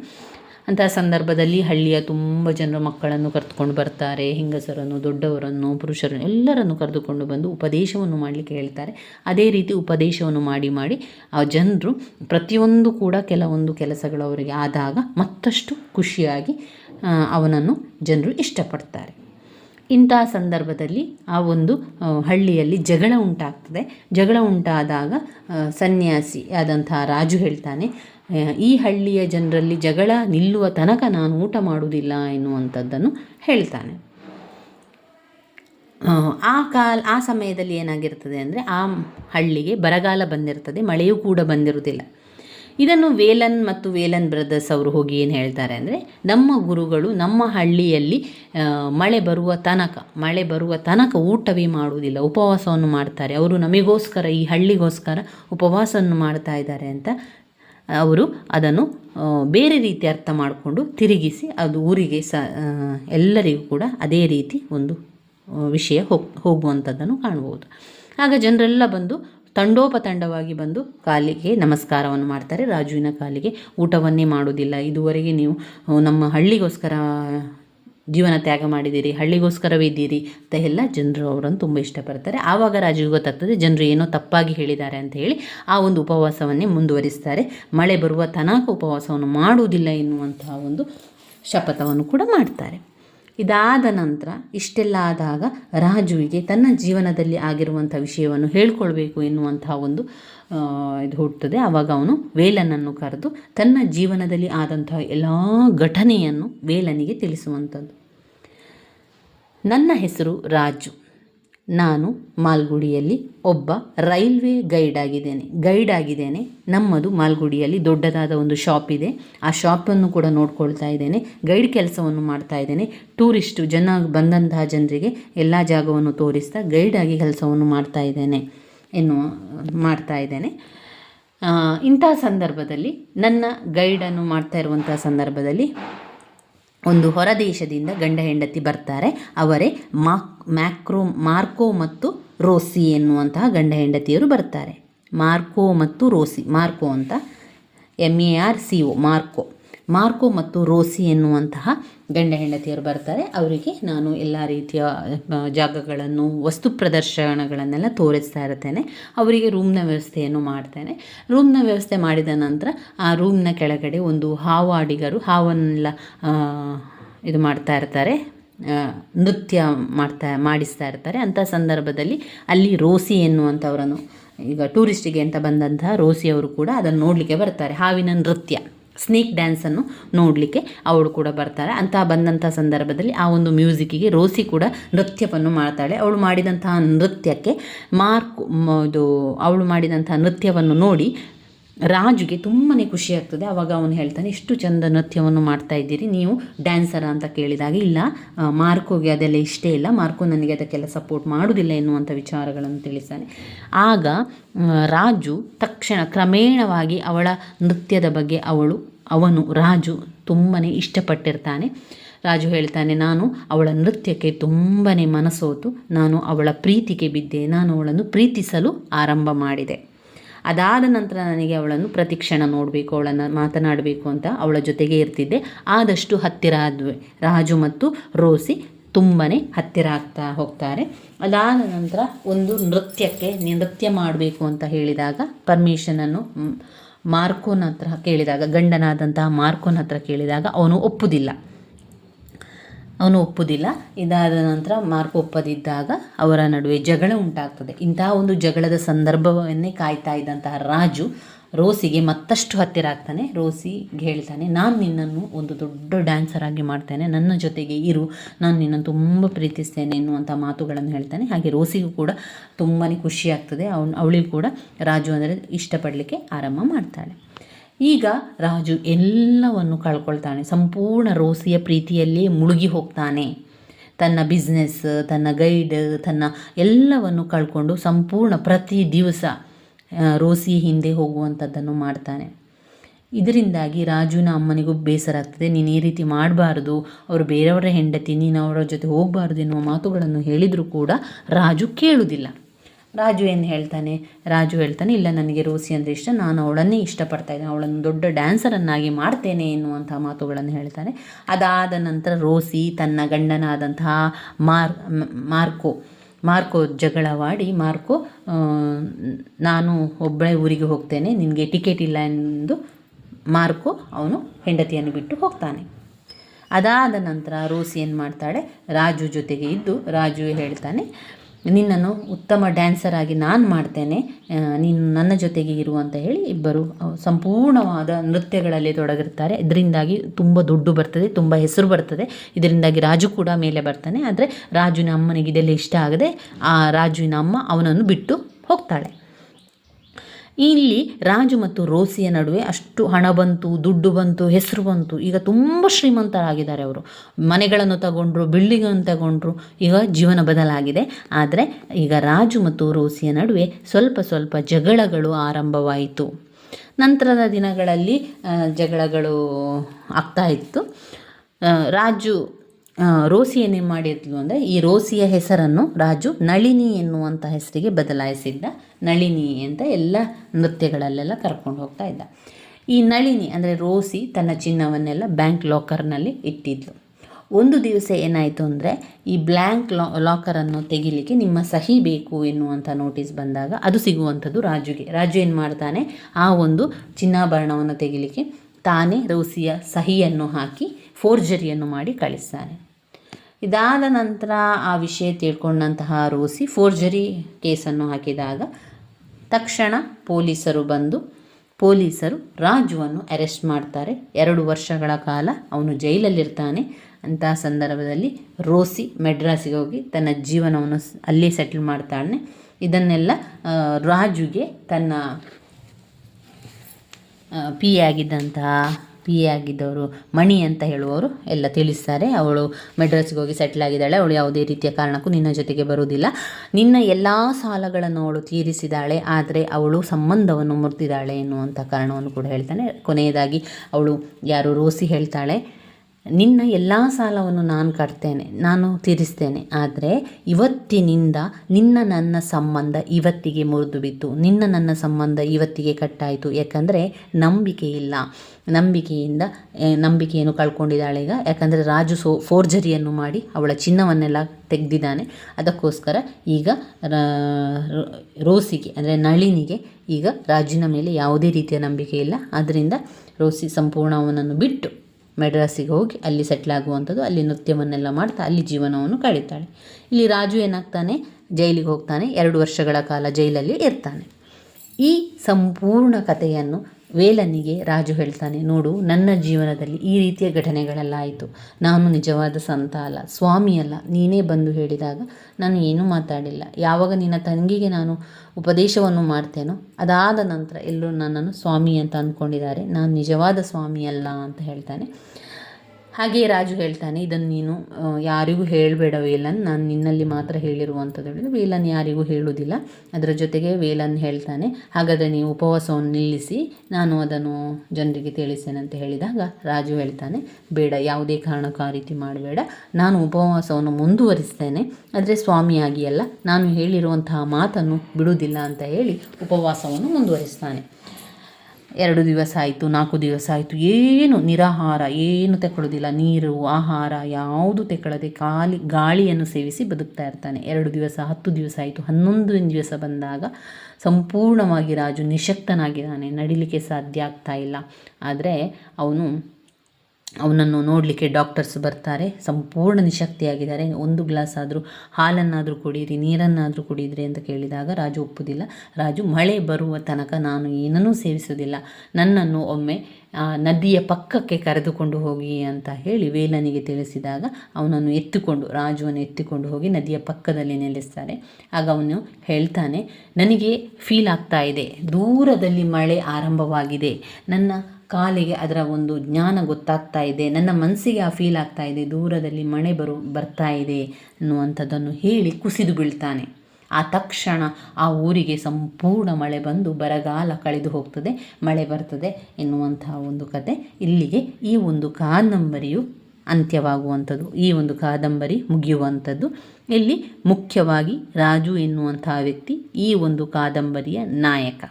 Speaker 1: ಅಂತಹ ಸಂದರ್ಭದಲ್ಲಿ ಹಳ್ಳಿಯ ತುಂಬ ಜನರು ಮಕ್ಕಳನ್ನು ಕರೆದುಕೊಂಡು ಬರ್ತಾರೆ. ಹೆಂಗಸರನ್ನು, ದೊಡ್ಡವರನ್ನು, ಪುರುಷರನ್ನು ಎಲ್ಲರನ್ನು ಕರೆದುಕೊಂಡು ಬಂದು ಉಪದೇಶವನ್ನು ಮಾಡಲಿಕ್ಕೆ ಹೇಳ್ತಾರೆ. ಅದೇ ರೀತಿ ಉಪದೇಶವನ್ನು ಮಾಡಿ ಮಾಡಿ ಆ ಜನರು ಪ್ರತಿಯೊಂದು ಕೂಡ ಕೆಲವೊಂದು ಕೆಲಸಗಳು ಅವರಿಗೆ ಆದಾಗ ಮತ್ತಷ್ಟು ಖುಷಿಯಾಗಿ ಅವನನ್ನು ಜನರು ಇಷ್ಟಪಡ್ತಾರೆ. ಇಂತಹ ಸಂದರ್ಭದಲ್ಲಿ ಆ ಒಂದು ಹಳ್ಳಿಯಲ್ಲಿ ಜಗಳ ಉಂಟಾಗ್ತದೆ. ಜಗಳ ಉಂಟಾದಾಗ ಸನ್ಯಾಸಿ ಆದಂತಹ ರಾಜು ಹೇಳ್ತಾನೆ ಈ ಹಳ್ಳಿಯ ಜನರಲ್ಲಿ ಜಗಳ ನಿಲ್ಲುವ ತನಕ ನಾನು ಊಟ ಮಾಡುವುದಿಲ್ಲ ಎನ್ನುವಂಥದ್ದನ್ನು ಹೇಳ್ತಾನೆ. ಆ, ಕಾಲ ಆ ಸಮಯದಲ್ಲಿ ಏನಾಗಿರ್ತದೆ ಅಂದರೆ ಆ ಹಳ್ಳಿಗೆ ಬರಗಾಲ ಬಂದಿರ್ತದೆ ಮಳೆಯೂ ಕೂಡ ಬಂದಿರುವುದಿಲ್ಲ. ಇದನ್ನು ವೇಲನ್ ಮತ್ತು ವೇಲನ್ ಬ್ರದರ್ಸ್ ಅವರು ಹೋಗಿ ಏನು ಹೇಳ್ತಾರೆ ಅಂದರೆ, ನಮ್ಮ ಗುರುಗಳು ನಮ್ಮ ಹಳ್ಳಿಯಲ್ಲಿ ಮಳೆ ಬರುವ ತನಕ, ಮಳೆ ಬರುವ ತನಕ ಊಟವೇ ಮಾಡುವುದಿಲ್ಲ, ಉಪವಾಸವನ್ನು ಮಾಡ್ತಾರೆ. ಅವರು ನಮಗೋಸ್ಕರ, ಈ ಹಳ್ಳಿಗೋಸ್ಕರ ಉಪವಾಸವನ್ನು ಮಾಡ್ತಾ ಇದ್ದಾರೆ ಅಂತ ಅವರು ಅದನ್ನು ಬೇರೆ ರೀತಿ ಅರ್ಥ ಮಾಡಿಕೊಂಡು ತಿರುಗಿಸಿ ಅದು ಊರಿಗೆ ಸ ಎಲ್ಲರಿಗೂ ಕೂಡ ಅದೇ ರೀತಿ ಒಂದು ವಿಷಯ ಹೋಗ್, ಹೋಗುವಂಥದ್ದನ್ನು ಕಾಣ್ಬೋದು ಆಗ ಜನರೆಲ್ಲ ಬಂದು ತಂಡೋಪತಂಡವಾಗಿ ಬಂದು ಕಾಲಿಗೆ ನಮಸ್ಕಾರವನ್ನು ಮಾಡ್ತಾರೆ. ರಾಜುವಿನ ಕಾಲಿಗೆ ಊಟವನ್ನೇ ಮಾಡುವುದಿಲ್ಲ. ಇದುವರೆಗೆ ನೀವು ನಮ್ಮ ಹಳ್ಳಿಗೋಸ್ಕರ ಜೀವನ ತ್ಯಾಗ ಮಾಡಿದ್ದೀರಿ, ಹಳ್ಳಿಗೋಸ್ಕರವೇ ಇದ್ದೀರಿ ಅಂತ ಎಲ್ಲ ಜನರು ಅವರನ್ನು ತುಂಬ ಇಷ್ಟಪಡ್ತಾರೆ. ಆವಾಗ ರಾಜುಗೆ ಗೊತ್ತಾಗ್ತದೆ, ಜನರು ಏನೋ ತಪ್ಪಾಗಿ ಹೇಳಿದ್ದಾರೆ ಅಂತ ಹೇಳಿ ಆ ಒಂದು ಉಪವಾಸವನ್ನೇ ಮುಂದುವರಿಸ್ತಾರೆ. ಮಳೆ ಬರುವ ತನಕ ಉಪವಾಸವನ್ನು ಮಾಡುವುದಿಲ್ಲ ಎನ್ನುವಂತಹ ಒಂದು ಶಪಥವನ್ನು ಕೂಡ ಮಾಡ್ತಾರೆ. ಇದಾದ ನಂತರ ಇಷ್ಟೆಲ್ಲ ಆದಾಗ ರಾಜುವಿಗೆ ತನ್ನ ಜೀವನದಲ್ಲಿ ಆಗಿರುವಂಥ ವಿಷಯವನ್ನು ಹೇಳ್ಕೊಳ್ಬೇಕು ಎನ್ನುವಂತಹ ಒಂದು ಇದು ಹುಟ್ಟುತ್ತದೆ. ಆವಾಗ ಅವನು ವೇಲನನ್ನು ಕರೆದು ತನ್ನ ಜೀವನದಲ್ಲಿ ಆದಂತಹ ಎಲ್ಲ ಘಟನೆಯನ್ನು ವೇಲನಿಗೆ ತಿಳಿಸುವಂಥದ್ದು. ನನ್ನ ಹೆಸರು ರಾಜು. ನಾನು ಮಾಲ್ಗುಡಿಯಲ್ಲಿ ಒಬ್ಬ ರೈಲ್ವೆ ಗೈಡ್ ಆಗಿದ್ದೇನೆ ಗೈಡ್ ಆಗಿದ್ದೇನೆ ನಮ್ಮದು ಮಾಲ್ಗುಡಿಯಲ್ಲಿ ದೊಡ್ಡದಾದ ಒಂದು ಶಾಪ್ ಇದೆ. ಆ ಶಾಪನ್ನು ಕೂಡ ನೋಡ್ಕೊಳ್ತಾ ಇದ್ದೇನೆ. ಗೈಡ್ ಕೆಲಸವನ್ನು ಮಾಡ್ತಾ ಇದ್ದೇನೆ. ಟೂರಿಸ್ಟು ಜನ ಬಂದಂತಹ ಜನರಿಗೆ ಎಲ್ಲ ಜಾಗವನ್ನು ತೋರಿಸ್ತಾ ಗೈಡ್ ಆಗಿ ಕೆಲಸವನ್ನು ಮಾಡ್ತಾ ಇದ್ದೇನೆ ಎನ್ನುವ, ಮಾಡ್ತಾ ಇದ್ದೇನೆ. ಇಂಥ ಇಂತಹ ಸಂದರ್ಭದಲ್ಲಿ ನನ್ನ ಗೈಡನ್ನು ಮಾಡ್ತಾ ಇರುವಂಥ ಸಂದರ್ಭದಲ್ಲಿ ಒಂದು ಹೊರದೇಶದಿಂದ ಗಂಡ ಹೆಂಡತಿ ಬರ್ತಾರೆ. ಅವರೇ ಮಾಕ್ ಮ್ಯಾಕ್ರೋ, ಮಾರ್ಕೋ ಮತ್ತು ರೋಸಿ ಎನ್ನುವಂತಹ ಗಂಡ ಹೆಂಡತಿಯರು ಬರ್ತಾರೆ. ಮಾರ್ಕೋ ಮತ್ತು ರೋಸಿ, ಮಾರ್ಕೋ ಅಂತ M A R C O Marco. Marco ಮತ್ತು ರೋಸಿ ಎನ್ನುವಂತಹ ಗಂಡ ಹೆಂಡತಿಯರು ಬರ್ತಾರೆ. ಅವರಿಗೆ ನಾನು ಎಲ್ಲ ರೀತಿಯ ಜಾಗಗಳನ್ನು, ವಸ್ತು ಪ್ರದರ್ಶನಗಳನ್ನೆಲ್ಲ ತೋರಿಸ್ತಾ ಇರ್ತೇನೆ. ಅವರಿಗೆ ರೂಮ್ನ ವ್ಯವಸ್ಥೆಯನ್ನು ಮಾಡ್ತೇನೆ. ರೂಮ್ನ ವ್ಯವಸ್ಥೆ ಮಾಡಿದ ನಂತರ ಆ ರೂಮ್ನ ಕೆಳಗಡೆ ಒಂದು ಹಾವಾಡಿಗರು ಹಾವನ್ನೆಲ್ಲ ಇದು ಮಾಡ್ತಾ ಇರ್ತಾರೆ. ನೃತ್ಯ ಮಾಡ್ತಾ, ಮಾಡಿಸ್ತಾ ಇರ್ತಾರೆ. ಅಂಥ ಸಂದರ್ಭದಲ್ಲಿ ಅಲ್ಲಿ ರೋಸಿ ಎನ್ನುವಂಥವರನ್ನು, ಈಗ ಟೂರಿಸ್ಟಿಗೆ ಅಂತ ಬಂದಂತಹ ರೋಸಿ ಅವರು ಕೂಡ ಅದನ್ನು ನೋಡಲಿಕ್ಕೆ ಬರ್ತಾರೆ. ಹಾವಿನ ನೃತ್ಯ. ಸ್ನೇಕ್ ಡ್ಯಾನ್ಸನ್ನು ನೋಡಲಿಕ್ಕೆ ಅವಳು ಕೂಡ ಬರ್ತಾರೆ. ಅಂತ ಬಂದಂಥ ಸಂದರ್ಭದಲ್ಲಿ ಆ ಒಂದು ಮ್ಯೂಸಿಕ್ಕಿಗೆ ರೋಸಿ ಕೂಡ ನೃತ್ಯವನ್ನು ಮಾಡ್ತಾಳೆ. ಅವಳು ಮಾಡಿದಂತಹ ನೃತ್ಯಕ್ಕೆ ಮಾರ್ಕ್ ಇದು, ಅವಳು ಮಾಡಿದಂತಹ ನೃತ್ಯವನ್ನು ನೋಡಿ ರಾಜುಗೆ ತುಂಬಾ ಖುಷಿ ಆಗ್ತದೆ. ಅವಾಗ ಅವನು ಹೇಳ್ತಾನೆ ಎಷ್ಟು ಚಂದ ನೃತ್ಯವನ್ನು ಮಾಡ್ತಾ ಇದ್ದೀರಿ, ನೀವು ಡ್ಯಾನ್ಸರ ಅಂತ ಕೇಳಿದಾಗ, ಇಲ್ಲ ಮಾರ್ಕೋಗೆ ಅದೆಲ್ಲ ಇಷ್ಟೇ ಇಲ್ಲ, ಮಾರ್ಕೋ ನನಗೆ ಅದಕ್ಕೆಲ್ಲ ಸಪೋರ್ಟ್ ಮಾಡೋದಿಲ್ಲ ಎನ್ನುವಂಥ ವಿಚಾರಗಳನ್ನು ತಿಳಿಸ್ತಾನೆ. ಆಗ ರಾಜು ತಕ್ಷಣ ಕ್ರಮೇಣವಾಗಿ ಅವಳ ನೃತ್ಯದ ಬಗ್ಗೆ ಅವಳು, ಅವನು, ರಾಜು ತುಂಬಾ ಇಷ್ಟಪಟ್ಟಿರ್ತಾನೆ. ರಾಜು ಹೇಳ್ತಾನೆ, ನಾನು ಅವಳ ನೃತ್ಯಕ್ಕೆ ತುಂಬಾ ಮನಸೋತು, ನಾನು ಅವಳ ಪ್ರೀತಿಗೆ ಬಿದ್ದೆ, ನಾನು ಅವಳನ್ನು ಪ್ರೀತಿಸಲು ಆರಂಭ ಮಾಡಿದೆ. ಅದಾದ ನಂತರ ನನಗೆ ಅವಳನ್ನು ಪ್ರತಿಕ್ಷಣ ನೋಡಬೇಕು, ಅವಳನ್ನು ಮಾತನಾಡಬೇಕು ಅಂತ ಅವಳ ಜೊತೆಗೆ ಇರ್ತಿದ್ದೆ. ಆದಷ್ಟು ಹತ್ತಿರ ಆದ್ವಿ. ರಾಜು ಮತ್ತು ರೋಸಿ ತುಂಬಾ ಹತ್ತಿರ ಆಗ್ತಾ ಹೋಗ್ತಾರೆ. ಅದಾದ ನಂತರ ಒಂದು ನೃತ್ಯಕ್ಕೆ ನೃತ್ಯ ಮಾಡಬೇಕು ಅಂತ ಹೇಳಿದಾಗ ಪರ್ಮಿಷನನ್ನು ಮಾರ್ಕೋನ ಹತ್ರ ಕೇಳಿದಾಗ, ಗಂಡನಾದಂತಹ ಮಾರ್ಕೋನ ಹತ್ರ ಕೇಳಿದಾಗ ಅವನು ಒಪ್ಪುದಿಲ್ಲ. ಅವನು ಒಪ್ಪುವುದಿಲ್ಲ ಇದಾದ ನಂತರ ಮಾರ್ಕ್ ಒಪ್ಪದಿದ್ದಾಗ ಅವರ ನಡುವೆ ಜಗಳ ಉಂಟಾಗ್ತದೆ. ಇಂತಹ ಒಂದು ಜಗಳದ ಸಂದರ್ಭವನ್ನೇ ಕಾಯ್ತಾ ಇದ್ದಂತಹ ರಾಜು ರೋಸಿಗೆ ಮತ್ತಷ್ಟು ಹತ್ತಿರ ಆಗ್ತಾನೆ. ರೋಸಿಗೆ ಹೇಳ್ತಾನೆ, ನಾನು ನಿನ್ನನ್ನು ಒಂದು ದೊಡ್ಡ ಡ್ಯಾನ್ಸರ್ ಆಗಿ ಮಾಡ್ತೇನೆ. ನನ್ನ ಜೊತೆಗೆ ಇರು. ನಾನು ನಿನ್ನನ್ನು ತುಂಬ ಪ್ರೀತಿಸ್ತೇನೆ ಎನ್ನುವಂಥ ಮಾತುಗಳನ್ನು ಹೇಳ್ತಾನೆ. ಹಾಗೆ ರೋಸಿಗೂ ಕೂಡ ತುಂಬಾ ಖುಷಿ ಆಗ್ತದೆ. ಅವನು, ಅವಳಿಗೂ ಕೂಡ ರಾಜು ಅಂದರೆ ಇಷ್ಟಪಡಲಿಕ್ಕೆ ಆರಂಭ ಮಾಡ್ತಾಳೆ. ಈಗ ರಾಜು ಎಲ್ಲವನ್ನು ಕಳ್ಕೊಳ್ತಾನೆ. ಸಂಪೂರ್ಣ ರೋಸಿಯ ಪ್ರೀತಿಯಲ್ಲೇ ಮುಳುಗಿ ಹೋಗ್ತಾನೆ. ತನ್ನ ಬಿಸ್ನೆಸ್ ತನ್ನ ಗೈಡ್ ತನ್ನ ಎಲ್ಲವನ್ನು ಕಳ್ಕೊಂಡು ಸಂಪೂರ್ಣ ಪ್ರತಿ ದಿವಸ ರೋಸಿ ಹಿಂದೆ ಹೋಗುವಂಥದ್ದನ್ನು ಮಾಡ್ತಾನೆ. ಇದರಿಂದಾಗಿ ರಾಜುನ ಅಮ್ಮನಿಗೂ ಬೇಸರ ಆಗ್ತದೆ. ನೀನು ಈ ರೀತಿ ಮಾಡಬಾರ್ದು, ಅವರು ಬೇರೆಯವರ ಹೆಂಡತಿ, ನೀನು ಅವರ ಜೊತೆ ಹೋಗಬಾರ್ದು ಎನ್ನುವ ಮಾತುಗಳನ್ನು ಹೇಳಿದರೂ ಕೂಡ ರಾಜು ಕೇಳುವುದಿಲ್ಲ ರಾಜು ಏನು ಹೇಳ್ತಾನೆ? ರಾಜು ಹೇಳ್ತಾನೆ, ಇಲ್ಲ, ನನಗೆ ರೋಸಿ ಅಂದರೆ ಇಷ್ಟ. ನಾನು ಅವಳನ್ನೇ ಇಷ್ಟಪಡ್ತಾ ಇದ್ದೇನೆ. ಅವಳನ್ನು ದೊಡ್ಡ ಡ್ಯಾನ್ಸರನ್ನಾಗಿ ಮಾಡ್ತೇನೆ ಎನ್ನುವಂಥ ಮಾತುಗಳನ್ನು ಹೇಳ್ತಾನೆ. ಅದಾದ ನಂತರ ರೋಸಿ ತನ್ನ ಗಂಡನಾದಂತಹ ಮಾರ್, ಮಾರ್ಕೋ ಮಾರ್ಕೋ ಜಗಳವಾಡಿ, ಮಾರ್ಕೋ ನಾನು ಒಬ್ಬಳೇ ಊರಿಗೆ ಹೋಗ್ತೇನೆ, ನಿನಗೆ ಟಿಕೆಟ್ ಇಲ್ಲ ಎಂದು ಮಾರ್ಕೋ ಅವನು ಹೆಂಡತಿಯನ್ನು ಬಿಟ್ಟು ಹೋಗ್ತಾನೆ. ಅದಾದ ನಂತರ ರೋಸಿ ಏನು ಮಾಡ್ತಾಳೆ? ರಾಜು ಜೊತೆಗೆ ಇದ್ದು ರಾಜು ಹೇಳ್ತಾನೆ ನಿನ್ನನ್ನು ಉತ್ತಮ ಡ್ಯಾನ್ಸರ್ ಆಗಿ ನಾನು ಮಾಡ್ತೇನೆ. ನೀನು ನನ್ನ ಜೊತೆಗೆ ಇರು ಅಂತ ಹೇಳಿ ಇಬ್ಬರು ಸಂಪೂರ್ಣವಾದ ನೃತ್ಯಗಳಲ್ಲಿ ತೊಡಗಿರ್ತಾರೆ. ಇದರಿಂದಾಗಿ ತುಂಬ ದುಡ್ಡು ಬರ್ತದೆ, ತುಂಬ ಹೆಸರು ಬರ್ತದೆ. ಇದರಿಂದಾಗಿ ರಾಜು ಕೂಡ ಮೇಲೆ ಬರ್ತಾನೆ. ಆದರೆ ರಾಜುವಿನ ಅಮ್ಮನಿಗೆ ಇದೆಲ್ಲ ಇಷ್ಟ ಆಗದೆ ಆ ರಾಜುವಿನ ಅಮ್ಮ ಅವನನ್ನು ಬಿಟ್ಟು ಹೋಗ್ತಾಳೆ. ಇಲ್ಲಿ ರಾಜು ಮತ್ತು ರೋಸಿಯ ನಡುವೆ ಅಷ್ಟು ಹಣ ಬಂತು, ದುಡ್ಡು ಬಂತು, ಹೆಸರು ಬಂತು. ಈಗ ತುಂಬ ಶ್ರೀಮಂತರಾಗಿದ್ದಾರೆ ಅವರು. ಮನೆಗಳನ್ನು ತಗೊಂಡ್ರು, ಬಿಲ್ಡಿಂಗನ್ನು ತಗೊಂಡ್ರು, ಈಗ ಜೀವನ ಬದಲಾಗಿದೆ. ಆದರೆ ಈಗ ರಾಜು ಮತ್ತು ರೋಸಿಯ ನಡುವೆ ಸ್ವಲ್ಪ ಸ್ವಲ್ಪ ಜಗಳಗಳು ಆರಂಭವಾಯಿತು. ನಂತರದ ದಿನಗಳಲ್ಲಿ ಜಗಳಗಳು ಆಗ್ತಾ ಇತ್ತು. ರಾಜು ರೋಸಿ ಏನೇನು ಮಾಡಿದ್ಲು ಅಂದರೆ ಈ ರೋಸಿಯ ಹೆಸರನ್ನು ರಾಜು ನಳಿನಿ ಎನ್ನುವಂಥ ಹೆಸರಿಗೆ ಬದಲಾಯಿಸಿದ್ದ. ನಳಿನಿ ಅಂತ ಎಲ್ಲ ನೃತ್ಯಗಳಲ್ಲೆಲ್ಲ ಕರ್ಕೊಂಡು ಹೋಗ್ತಾ ಇದ್ದ. ಈ ನಳಿನಿ ಅಂದರೆ ರೋಸಿ ತನ್ನ ಚಿನ್ನವನ್ನೆಲ್ಲ ಬ್ಯಾಂಕ್ ಲಾಕರ್ನಲ್ಲಿ ಇಟ್ಟಿದ್ಲು. ಒಂದು ದಿವಸ ಏನಾಯಿತು ಅಂದರೆ ಈ ಬ್ಲ್ಯಾಂಕ್ ಲಾ, ಲಾಕರನ್ನು ತೆಗಿಲಿಕ್ಕೆ ನಿಮ್ಮ ಸಹಿ ಬೇಕು ಎನ್ನುವಂಥ ನೋಟಿಸ್ ಬಂದಾಗ ಅದು ಸಿಗುವಂಥದ್ದು ರಾಜುಗೆ. ರಾಜು ಏನು ಮಾಡ್ತಾನೆ, ಆ ಒಂದು ಚಿನ್ನಾಭರಣವನ್ನು ತೆಗಿಲಿಕ್ಕೆ ತಾನೇ ರೋಸಿಯ ಸಹಿಯನ್ನು ಹಾಕಿ ಫೋರ್ಜರಿಯನ್ನು ಮಾಡಿ ಕಳಿಸ್ತಾನೆ. ಇದಾದ ನಂತರ ಆ ವಿಷಯ ತಿಳ್ಕೊಂಡಂತಹ ರೋಸಿ ಫೋರ್ಜರಿ ಕೇಸನ್ನು ಹಾಕಿದಾಗ ತಕ್ಷಣ ಪೊಲೀಸರು ಬಂದು ಪೊಲೀಸರು ರಾಜುವನ್ನು ಅರೆಸ್ಟ್ ಮಾಡ್ತಾರೆ. ಎರಡು ವರ್ಷಗಳ ಕಾಲ ಅವನು ಜೈಲಲ್ಲಿರ್ತಾನೆ. ಅಂತಹ ಸಂದರ್ಭದಲ್ಲಿ ರೋಸಿ ಮೆಡ್ರಾಸಿಗೆ ಹೋಗಿ ತನ್ನ ಜೀವನವನ್ನು ಅಲ್ಲೇ ಸೆಟ್ಲ್ ಮಾಡ್ತಾಳೆ. ಇದನ್ನೆಲ್ಲ ರಾಜುಗೆ ತನ್ನ ಪಿ ಆಗಿದ್ದಂತಹ ಪಿ ಎ ಆಗಿದ್ದವರು, ಮಣಿ ಅಂತ ಹೇಳುವವರು ಎಲ್ಲ ತಿಳಿಸ್ತಾರೆ. ಅವಳು ಮೆಡ್ರಾಸ್ಗೆ ಹೋಗಿ ಸೆಟ್ಲ್ ಆಗಿದ್ದಾಳೆ. ಅವಳು ಯಾವುದೇ ರೀತಿಯ ಕಾರಣಕ್ಕೂ ನಿನ್ನ ಜೊತೆಗೆ ಬರುವುದಿಲ್ಲ. ನಿನ್ನ ಎಲ್ಲ ಸಾಲಗಳನ್ನು ಅವಳು ತೀರಿಸಿದಾಳೆ, ಆದರೆ ಅವಳು ಸಂಬಂಧವನ್ನು ಮುರಿದಿದ್ದಾಳೆ ಎನ್ನುವಂಥ ಕಾರಣವನ್ನು ಕೂಡ ಹೇಳ್ತಾನೆ. ಕೊನೆಯದಾಗಿ ಅವಳು ಯಾರು ರೋಸಿ ಹೇಳ್ತಾಳೆ. ನಿನ್ನ ಎಲ್ಲ ಸಾಲವನ್ನು ನಾನು ಕಟ್ತೇನೆ, ನಾನು ತೀರಿಸ್ತೇನೆ. ಆದರೆ ಇವತ್ತಿನಿಂದ ನಿನ್ನ ನನ್ನ ಸಂಬಂಧ ಇವತ್ತಿಗೆ ಮುರಿದು ಬಿತ್ತು ನಿನ್ನ ನನ್ನ ಸಂಬಂಧ ಇವತ್ತಿಗೆ ಕಟ್ಟಾಯಿತು. ಯಾಕಂದರೆ ನಂಬಿಕೆ ಇಲ್ಲ. ನಂಬಿಕೆಯಿಂದ ನಂಬಿಕೆಯನ್ನು ಕಳ್ಕೊಂಡಿದ್ದಾಳೆ ಈಗ. ಯಾಕಂದರೆ ರಾಜು ಸೋ ಫೋರ್ಜರಿಯನ್ನು ಮಾಡಿ ಅವಳ ಚಿನ್ನವನ್ನೆಲ್ಲ ತೆಗೆದಿದ್ದಾನೆ. ಅದಕ್ಕೋಸ್ಕರ ಈಗ ರೋಸಿಗೆ, ಅಂದರೆ ನಳಿನಿಗೆ ಈಗ ರಾಜಿನ ಮೇಲೆ ಯಾವುದೇ ರೀತಿಯ ನಂಬಿಕೆ ಇಲ್ಲ. ಆದ್ದರಿಂದ ರೋಸಿ ಸಂಪೂರ್ಣ ಅವನನ್ನು ಬಿಟ್ಟು ಮೆಡ್ರಾಸಿಗೆ ಹೋಗಿ ಅಲ್ಲಿ ಸೆಟ್ಲ್ ಆಗುವಂಥದ್ದು, ಅಲ್ಲಿ ನೃತ್ಯವನ್ನೆಲ್ಲ ಮಾಡ್ತಾ, ಅಲ್ಲಿ ಜೀವನವನ್ನು ಕಳೀತಾಳೆ. ಇಲ್ಲಿ ರಾಜು ಏನಾಗ್ತಾನೆ? ಜೈಲಿಗೆ ಹೋಗ್ತಾನೆ. ಎರಡು ವರ್ಷಗಳ ಕಾಲ ಜೈಲಲ್ಲಿ ಇರ್ತಾನೆ. ಈ ಸಂಪೂರ್ಣ ಕಥೆಯನ್ನು ವೇಲನಿಗೆ ರಾಜು ಹೇಳ್ತಾನೆ, ನೋಡು, ನನ್ನ ಜೀವನದಲ್ಲಿ ಈ ರೀತಿಯ ಘಟನೆಗಳೆಲ್ಲ ಆಯಿತು. ನಾನು ನಿಜವಾದ ಸಂತ ಅಲ್ಲ, ಸ್ವಾಮಿ ಅಲ್ಲ. ನೀನೇ ಬಂದು ಹೇಳಿದಾಗ ನಾನು ಏನೂ ಮಾತಾಡಿಲ್ಲ. ಯಾವಾಗ ನಿನ್ನ ತಂಗಿಗೆ ನಾನು ಉಪದೇಶವನ್ನು ಮಾಡ್ತೇನೋ, ಅದಾದ ನಂತರ ಎಲ್ಲರೂ ನನ್ನನ್ನು ಸ್ವಾಮಿ ಅಂತ ಅಂದ್ಕೊಂಡಿದ್ದಾರೆ. ನಾನು ನಿಜವಾದ ಸ್ವಾಮಿ ಅಲ್ಲ ಅಂತ ಹೇಳ್ತಾನೆ. ಹಾಗೆಯೇ ರಾಜು ಹೇಳ್ತಾನೆ ಇದನ್ನು ನೀನು ಯಾರಿಗೂ ಹೇಳಬೇಡ ವೇಲನ್, ನಾನು ನಿನ್ನಲ್ಲಿ ಮಾತ್ರ ಹೇಳಿರುವಂಥದ್ದು ಹೇಳಿದ್ರೆ ವೇಲನ್ ಯಾರಿಗೂ ಹೇಳುವುದಿಲ್ಲ. ಅದರ ಜೊತೆಗೆ ವೇಲನ್ ಹೇಳ್ತಾನೆ, ಹಾಗಾದರೆ ನೀವು ಉಪವಾಸವನ್ನು ನಿಲ್ಲಿಸಿ, ನಾನು ಅದನ್ನು ಜನರಿಗೆ ತಿಳಿಸ್ತೇನೆ ಅಂತ ಹೇಳಿದಾಗ ರಾಜು ಹೇಳ್ತಾನೆ, ಬೇಡ, ಯಾವುದೇ ಕಾರಣಕ್ಕೂ ಆ ರೀತಿ ಮಾಡಬೇಡ. ನಾನು ಉಪವಾಸವನ್ನು ಮುಂದುವರಿಸ್ತೇನೆ, ಆದರೆ ಸ್ವಾಮಿಯಾಗಿ ಅಲ್ಲ, ನಾನು ಹೇಳಿರುವಂತಹ ಮಾತನ್ನು ಬಿಡುವುದಿಲ್ಲ ಅಂತ ಹೇಳಿ ಉಪವಾಸವನ್ನು ಮುಂದುವರಿಸ್ತಾನೆ. ಎರಡು ದಿವಸ ಆಯಿತು, ನಾಲ್ಕು ದಿವಸ ಆಯಿತು, ಏನು ನಿರಾಹಾರ, ಏನು ತಗೊಳ್ಳೋದಿಲ್ಲ ನೀರು, ಆಹಾರ ಯಾವುದು ತಗೊಳ್ಳದೆ ಖಾಲಿ ಗಾಳಿಯನ್ನು ಸೇವಿಸಿ ಬದುಕ್ತಾ ಇರ್ತಾನೆ. ಎರಡು ದಿವಸ, ಹತ್ತು ದಿವಸ ಆಯಿತು, ಹನ್ನೊಂದು ದಿವಸ ಬಂದಾಗ ಸಂಪೂರ್ಣವಾಗಿ ರಾಜು ನಿಶಕ್ತನಾಗಿದ್ದಾನೆ, ನಡಿಲಿಕ್ಕೆ ಸಾಧ್ಯ ಆಗ್ತಾ ಇಲ್ಲ. ಆದರೆ ಅವನು ಅವನನ್ನು ನೋಡಲಿಕ್ಕೆ ಡಾಕ್ಟರ್ಸ್ ಬರ್ತಾರೆ. ಸಂಪೂರ್ಣ ನಿಶಕ್ತಿಯಾಗಿದ್ದಾರೆ. ಒಂದು ಗ್ಲಾಸ್ ಆದರೂ, ಹಾಲನ್ನಾದರೂ ಕುಡಿಯಿರಿ, ನೀರನ್ನಾದರೂ ಕುಡಿಯಿರಿ ಅಂತ ಕೇಳಿದಾಗ ರಾಜು ಒಪ್ಪುವುದಿಲ್ಲ ರಾಜು, ಮಳೆ ಬರುವ ತನಕ ನಾನು ಏನನ್ನೂ ಸೇವಿಸುವುದಿಲ್ಲ. ನನ್ನನ್ನು ಒಮ್ಮೆ ನದಿಯ ಪಕ್ಕಕ್ಕೆ ಕರೆದುಕೊಂಡು ಹೋಗಿ ಅಂತ ಹೇಳಿ ವೇಲನಿಗೆ ತಿಳಿಸಿದಾಗ ಅವನನ್ನು ಎತ್ತಿಕೊಂಡು, ರಾಜುವನ್ನು ಎತ್ತಿಕೊಂಡು ಹೋಗಿ ನದಿಯ ಪಕ್ಕದಲ್ಲಿ ನೆಲೆಸ್ತಾರೆ ಆಗ ಅವನು ಹೇಳ್ತಾನೆ, ನನಗೆ ಫೀಲ್ ಆಗ್ತಾ ಇದೆ. ದೂರದಲ್ಲಿ ಮಳೆ ಆರಂಭವಾಗಿದೆ. ನನ್ನ ಕಾಲಿಗೆ ಅದರ ಒಂದು ಜ್ಞಾನ ಗೊತ್ತಾಗ್ತಾ ಇದೆ, ನನ್ನ ಮನಸ್ಸಿಗೆ ಆ ಫೀಲ್ ಆಗ್ತಾ ಇದೆ, ದೂರದಲ್ಲಿ ಮಳೆ ಬರು, ಬರ್ತಾ ಇದೆ ಅನ್ನುವಂಥದ್ದನ್ನು ಹೇಳಿ ಕುಸಿದು ಬೀಳ್ತಾನೆ. ಆ ತಕ್ಷಣ ಆ ಊರಿಗೆ ಸಂಪೂರ್ಣ ಮಳೆ ಬಂದು ಬರಗಾಲ ಕಳೆದು ಹೋಗ್ತದೆ, ಮಳೆ ಬರ್ತದೆ ಎನ್ನುವಂತಹ ಒಂದು ಕತೆ. ಇಲ್ಲಿಗೆ ಈ ಒಂದು ಕಾದಂಬರಿಯು ಅಂತ್ಯವಾಗುವಂಥದ್ದು, ಈ ಒಂದು ಕಾದಂಬರಿ ಮುಗಿಯುವಂಥದ್ದು. ಇಲ್ಲಿ ಮುಖ್ಯವಾಗಿ ರಾಜು ಎನ್ನುವಂತಹ ವ್ಯಕ್ತಿ ಈ ಒಂದು ಕಾದಂಬರಿಯ ನಾಯಕ.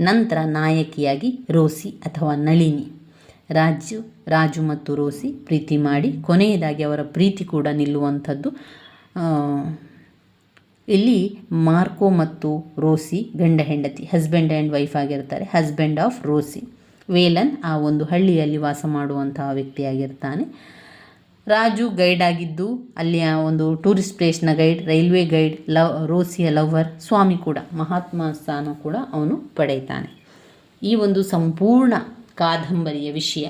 Speaker 1: ನಂತರ ನಾಯಕಿಯಾಗಿ ರೋಸಿ ಅಥವಾ ನಳಿನಿ. ರಾಜು ರಾಜು ಮತ್ತು ರೋಸಿ ಪ್ರೀತಿ ಮಾಡಿ, ಕೊನೆಯದಾಗಿ ಅವರ ಪ್ರೀತಿ ಕೂಡ ನಿಲ್ಲುವಂಥದ್ದು. ಇಲ್ಲಿ ಮಾರ್ಕೋ ಮತ್ತು ರೋಸಿ ಗಂಡ ಹೆಂಡತಿ ಹಸ್ಬೆಂಡ್ ಆ್ಯಂಡ್ ವೈಫ್ ಆಗಿರ್ತಾರೆ. Husband of Rosie. ವೇಲನ್ ಆ ಒಂದು ಹಳ್ಳಿಯಲ್ಲಿ ವಾಸ ಮಾಡುವಂತಹ ವ್ಯಕ್ತಿಯಾಗಿರ್ತಾನೆ. ರಾಜು ಗೈಡ್ ಆಗಿದ್ದು, ಅಲ್ಲಿಯ ಒಂದು ಟೂರಿಸ್ಟ್ ಪ್ಲೇಸ್ನ ಗೈಡ್ ರೈಲ್ವೆ ಗೈಡ್ ಲವ್ ರೋಸಿಯ ಲವರ್ ಸ್ವಾಮಿ ಕೂಡ, ಮಹಾತ್ಮ ಸ್ಥಾನ ಕೂಡ ಅವನು ಪಡೆಯುತ್ತಾನೆ. ಈ ಒಂದು ಸಂಪೂರ್ಣ ಕಾದಂಬರಿಯ ವಿಷಯ,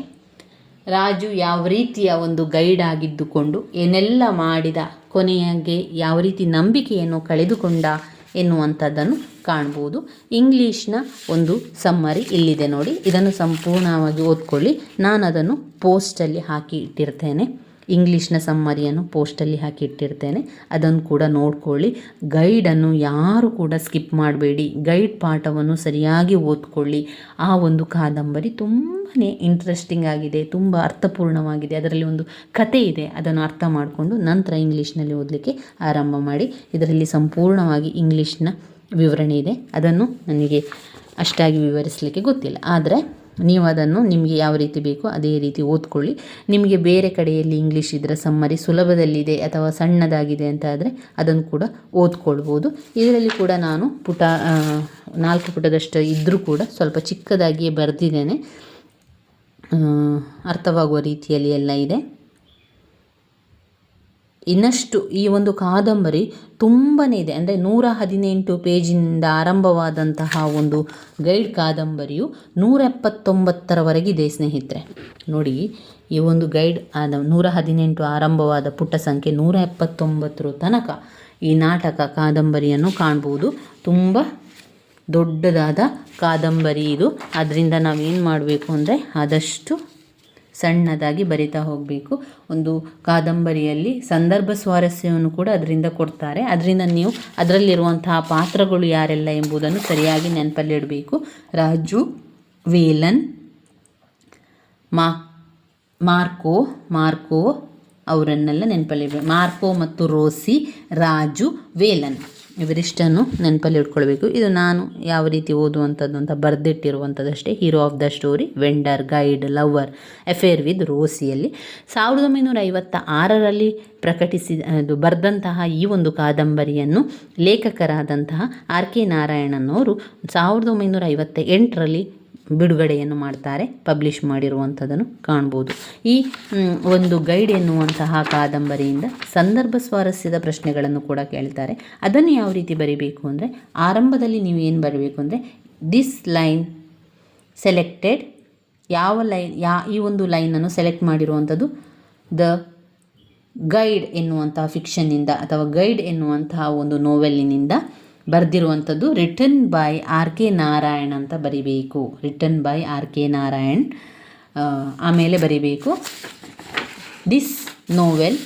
Speaker 1: ರಾಜು ಯಾವ ರೀತಿಯ ಒಂದು ಗೈಡ್ ಆಗಿದ್ದುಕೊಂಡು, ಏನೆಲ್ಲ ಮಾಡಿದ ಕೊನೆಯಾಗೆ ಯಾವ ರೀತಿ ನಂಬಿಕೆಯನ್ನು ಕಳೆದುಕೊಂಡ ಎನ್ನುವಂಥದ್ದನ್ನು ಕಾಣ್ಬೋದು. ಇಂಗ್ಲೀಷ್ನ ಒಂದು ಸಮ್ಮರಿ ಇಲ್ಲಿದೆ ನೋಡಿ. ಇದನ್ನು ಸಂಪೂರ್ಣವಾಗಿ ಓದ್ಕೊಳ್ಳಿ. ನಾನು ಅದನ್ನು ಪೋಸ್ಟಲ್ಲಿ ಹಾಕಿ ಇಟ್ಟಿರ್ತೇನೆ. ಇಂಗ್ಲೀಷ್ನ ಸಮ್ಮರಿಯನ್ನು ಪೋಸ್ಟಲ್ಲಿ ಹಾಕಿಟ್ಟಿರ್ತೇನೆ ಅದನ್ನು ಕೂಡ ನೋಡ್ಕೊಳ್ಳಿ. ಗೈಡನ್ನು ಯಾರು ಕೂಡ ಸ್ಕಿಪ್ ಮಾಡಬೇಡಿ. ಗೈಡ್ ಪಾಠವನ್ನು ಸರಿಯಾಗಿ ಓದ್ಕೊಳ್ಳಿ. ಆ ಒಂದು ಕಾದಂಬರಿ ತುಂಬಾ ಇಂಟ್ರೆಸ್ಟಿಂಗ್ ಆಗಿದೆ, ತುಂಬ ಅರ್ಥಪೂರ್ಣವಾಗಿದೆ. ಅದರಲ್ಲಿ ಒಂದು ಕತೆ ಇದೆ, ಅದನ್ನು ಅರ್ಥ ಮಾಡಿಕೊಂಡು ನಂತರ ಇಂಗ್ಲೀಷ್ನಲ್ಲಿ ಓದಲಿಕ್ಕೆ ಆರಂಭ ಮಾಡಿ. ಇದರಲ್ಲಿ ಸಂಪೂರ್ಣವಾಗಿ ಇಂಗ್ಲೀಷ್ನ ವಿವರಣೆ ಇದೆ. ಅದನ್ನು ನನಗೆ ಅಷ್ಟಾಗಿ ವಿವರಿಸಲಿಕ್ಕೆ ಗೊತ್ತಿಲ್ಲ. ಆದರೆ ನೀವು ಅದನ್ನು ನಿಮಗೆ ಯಾವ ರೀತಿ ಬೇಕೋ ಅದೇ ರೀತಿ ಓದ್ಕೊಳ್ಳಿ. ನಿಮಗೆ ಬೇರೆ ಕಡೆಯಲ್ಲಿ ಇಂಗ್ಲೀಷ್ ಇದ್ದರೆ ಸಮ್ಮರಿ ಸುಲಭದಲ್ಲಿದೆ ಅಥವಾ ಸಣ್ಣದಾಗಿದೆ ಅಂತ ಆದರೆ ಅದನ್ನು ಕೂಡ ಓದ್ಕೊಳ್ಬೋದು. ಇದರಲ್ಲಿ ಕೂಡ ನಾನು ಪುಟ ನಾಲ್ಕು ಪುಟದಷ್ಟು ಇದ್ದರೂ ಕೂಡ ಸ್ವಲ್ಪ ಚಿಕ್ಕದಾಗಿಯೇ ಬರೆದಿದ್ದೇನೆ. ಅರ್ಥವಾಗುವ ರೀತಿಯಲ್ಲಿ ಎಲ್ಲ ಇದೆ. ಇನ್ನಷ್ಟು ಈ ಒಂದು ಕಾದಂಬರಿ ತುಂಬಾ ಇದೆ. ಅಂದರೆ ನೂರ ಹದಿನೆಂಟು ಪೇಜಿನಿಂದ ಆರಂಭವಾದಂತಹ ಒಂದು ಗೈಡ್ ಕಾದಂಬರಿಯು ನೂರ ಎಪ್ಪತ್ತೊಂಬತ್ತರವರೆಗಿದೆ ಸ್ನೇಹಿತರೆ. ನೋಡಿ, ಈ ಒಂದು ಗೈಡ್ ಆದ ನೂರ ಹದಿನೆಂಟು ಆರಂಭವಾದ ಪುಟ್ಟ ಸಂಖ್ಯೆ ನೂರ ಎಪ್ಪತ್ತೊಂಬತ್ತರ ತನಕ ಈ ನಾಟಕ ಕಾದಂಬರಿಯನ್ನು ಕಾಣ್ಬೋದು. ತುಂಬ ದೊಡ್ಡದಾದ ಕಾದಂಬರಿ ಇದು. ಅದರಿಂದ ನಾವೇನು ಮಾಡಬೇಕು ಅಂದರೆ ಆದಷ್ಟು ಸಣ್ಣದಾಗಿ ಬರಿತಾ ಹೋಗಬೇಕು. ಒಂದು ಕಾದಂಬರಿಯಲ್ಲಿ ಸಂದರ್ಭ ಸ್ವಾರಸ್ಯವನ್ನು ಕೂಡ ಅದರಿಂದ ಕೊಡ್ತಾರೆ. ಅದರಿಂದ ನೀವು ಅದರಲ್ಲಿರುವಂತಹ ಪಾತ್ರಗಳು ಯಾರೆಲ್ಲ ಎಂಬುದನ್ನು ಸರಿಯಾಗಿ ನೆನಪಲ್ಲಿಡಬೇಕು. ರಾಜು, ವೇಲನ್, ಮಾ, ಮಾರ್ಕೋ ಮಾರ್ಕೋ ಅವರನ್ನೆಲ್ಲ ನೆನಪಲ್ಲಿಡಬೇಕು. ಮಾರ್ಕೋ ಮತ್ತು ರೋಸಿ, ರಾಜು, ವೇಲನ್. ಇವರಿಷ್ಟನ್ನು ನೆನಪಲ್ಲಿ ಇಟ್ಕೊಳ್ಬೇಕು. ಇದು ನಾನು ಯಾವ ರೀತಿ ಓದುವಂಥದ್ದು ಅಂತ ಬರೆದಿಟ್ಟಿರುವಂಥದ್ದಷ್ಟೇ hero of the story vendor guide lover affair with ರೋಸಿಯಲ್ಲಿ ಸಾವಿರದ ಒಂಬೈನೂರ ಐವತ್ತ ಆರರಲ್ಲಿ ಪ್ರಕಟಿಸಿದ, ಅದು ಬರೆದಂತಹ ಈ ಒಂದು ಕಾದಂಬರಿಯನ್ನು ಲೇಖಕರಾದಂತಹ ಆರ್ ಕೆ ನಾರಾಯಣನವರು ಸಾವಿರದ ಒಂಬೈನೂರ ಐವತ್ತ ಎಂಟರಲ್ಲಿ ಬಿಡುಗಡೆಯನ್ನು ಮಾಡ್ತಾರೆ ಪಬ್ಲಿಷ್ ಮಾಡಿರುವಂಥದ್ದನ್ನು ಕಾಣ್ಬೋದು. ಈ ಒಂದು ಗೈಡ್ ಎನ್ನುವಂತಹ ಕಾದಂಬರಿಯಿಂದ ಸಂದರ್ಭ ಸ್ವಾರಸ್ಯದ ಪ್ರಶ್ನೆಗಳನ್ನು ಕೂಡ ಕೇಳ್ತಾರೆ. ಅದನ್ನು ಯಾವ ರೀತಿ ಬರಿಬೇಕು ಅಂದರೆ, ಆರಂಭದಲ್ಲಿ ನೀವು ಏನು ಬರಬೇಕು ಅಂದರೆ ದಿಸ್ ಲೈನ್ ಸೆಲೆಕ್ಟೆಡ್ ಯಾವ ಲೈನ್ ಯಾ, ಈ ಒಂದು ಲೈನನ್ನು ಸೆಲೆಕ್ಟ್ ಮಾಡಿರುವಂಥದ್ದು ದ ಗೈಡ್ ಎನ್ನುವಂತಹ ಫಿಕ್ಷನ್ನಿಂದ ಅಥವಾ ಗೈಡ್ ಎನ್ನುವಂತಹ ಒಂದು ನೋವೆಲ್ಲಿನಿಂದ ಬರೆದಿರುವಂಥದ್ದು return by R K Narayan ಅಂತ ಬರಿಬೇಕು. Return by R K Narayan ಆಮೇಲೆ ಬರಿಬೇಕು. This novel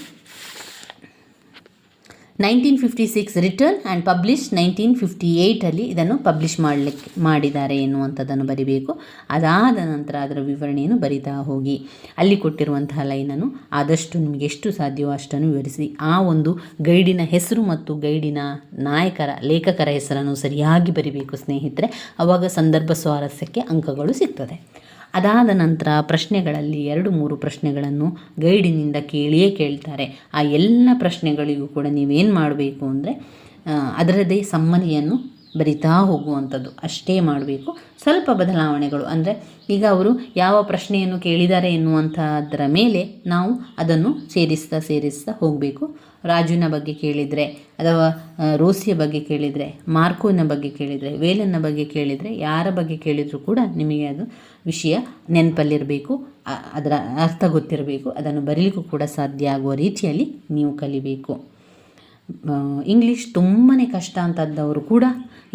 Speaker 1: nineteen fifty six return and publish nineteen fifty ಏಯ್ಟಲ್ಲಿ ಇದನ್ನು ಪಬ್ಲಿಷ್ ಮಾಡಲಿಕ್ಕೆ ಮಾಡಿದ್ದಾರೆ ಎನ್ನುವಂಥದ್ದನ್ನು ಬರಿಬೇಕು. ಅದಾದ ನಂತರ ಅದರ ವಿವರಣೆಯನ್ನು ಬರಿತಾ ಹೋಗಿ. ಅಲ್ಲಿ ಕೊಟ್ಟಿರುವಂತಹ ಲೈನನ್ನು ಆದಷ್ಟು ನಿಮಗೆ ಎಷ್ಟು ಸಾಧ್ಯವೋ ಅಷ್ಟನ್ನು ವಿವರಿಸಿ. ಆ ಒಂದು ಗೈಡಿನ ಹೆಸರು ಮತ್ತು ಗೈಡಿನ ನಾಯಕರ, ಲೇಖಕರ ಹೆಸರನ್ನು ಸರಿಯಾಗಿ ಬರಿಬೇಕು ಸ್ನೇಹಿತರೆ. ಆವಾಗ ಸಂದರ್ಭ ಸ್ವಾರಸ್ಯಕ್ಕೆ ಅಂಕಗಳು ಸಿಗ್ತದೆ. ಅದಾದ ನಂತರ ಪ್ರಶ್ನೆಗಳಲ್ಲಿ ಎರಡು ಮೂರು ಪ್ರಶ್ನೆಗಳನ್ನು ಗೈಡಿನಿಂದ ಕೇಳಿಯೇ ಕೇಳ್ತಾರೆ. ಆ ಎಲ್ಲ ಪ್ರಶ್ನೆಗಳಿಗೂ ಕೂಡ ನೀವೇನು ಮಾಡಬೇಕು ಅಂದರೆ ಅದರದೇ ಸಮ್ಮರಿಯನ್ನು ಬರಿತಾ ಹೋಗುವಂಥದ್ದು. ಅಷ್ಟೇ ಮಾಡಬೇಕು. ಸ್ವಲ್ಪ ಬದಲಾವಣೆಗಳು. ಅಂದರೆ ಈಗ ಅವರು ಯಾವ ಪ್ರಶ್ನೆಯನ್ನು ಕೇಳಿದ್ದಾರೆ ಎನ್ನುವಂಥದ್ರ ಮೇಲೆ ನಾವು ಅದನ್ನು ಸೇರಿಸ್ತಾ ಸೇರಿಸ್ತಾ ಹೋಗಬೇಕು. ರಾಜುನ ಬಗ್ಗೆ ಕೇಳಿದರೆ ಅಥವಾ ರೋಸಿಯ ಬಗ್ಗೆ ಕೇಳಿದರೆ, ಮಾರ್ಕೋನ ಬಗ್ಗೆ ಕೇಳಿದರೆ, ವೇಲನ್ನ ಬಗ್ಗೆ ಕೇಳಿದರೆ, ಯಾರ ಬಗ್ಗೆ ಕೇಳಿದರೂ ಕೂಡ ನಿಮಗೆ ಅದು ವಿಷಯ ನೆನಪಲ್ಲಿರಬೇಕು. ಅದರ ಅರ್ಥ ಗೊತ್ತಿರಬೇಕು. ಅದನ್ನು ಬರೀಲಿಕ್ಕೂ ಕೂಡ ಸಾಧ್ಯ ಆಗುವ ರೀತಿಯಲ್ಲಿ ನೀವು ಕಲಿಬೇಕು. ಇಂಗ್ಲೀಷ್ ತುಂಬಾ ಕಷ್ಟ ಅಂತದ್ದವರು ಕೂಡ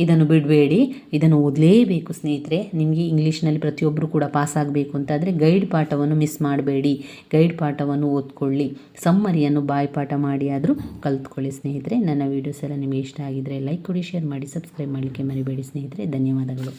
Speaker 1: ಇದನ್ನು ಬಿಡಬೇಡಿ, ಇದನ್ನು ಓದಲೇಬೇಕು ಸ್ನೇಹಿತರೆ. ನಿಮಗೆ ಇಂಗ್ಲೀಷ್ನಲ್ಲಿ ಪ್ರತಿಯೊಬ್ಬರು ಕೂಡ ಪಾಸ್ ಆಗಬೇಕು ಅಂತಾದರೆ ಗೈಡ್ ಪಾಠವನ್ನು ಮಿಸ್ ಮಾಡಬೇಡಿ. ಗೈಡ್ ಪಾಠವನ್ನು ಓದ್ಕೊಳ್ಳಿ. ಸಮ್ಮರಿಯನ್ನು ಬಾಯಿ ಪಾಠ ಮಾಡಿ ಆದರೂ ಕಲ್ತ್ಕೊಳ್ಳಿ ಸ್ನೇಹಿತರೆ. ನನ್ನ ವೀಡಿಯೋಸ್ ಎಲ್ಲ ನಿಮಗೆ ಇಷ್ಟ ಆಗಿದ್ದರೆ ಲೈಕ್ ಕೊಡಿ ಶೇರ್ ಮಾಡಿ ಸಬ್ಸ್ಕ್ರೈಬ್ ಮಾಡಲಿಕ್ಕೆ ಮರಿಬೇಡಿ ಸ್ನೇಹಿತರೆ. ಧನ್ಯವಾದಗಳು.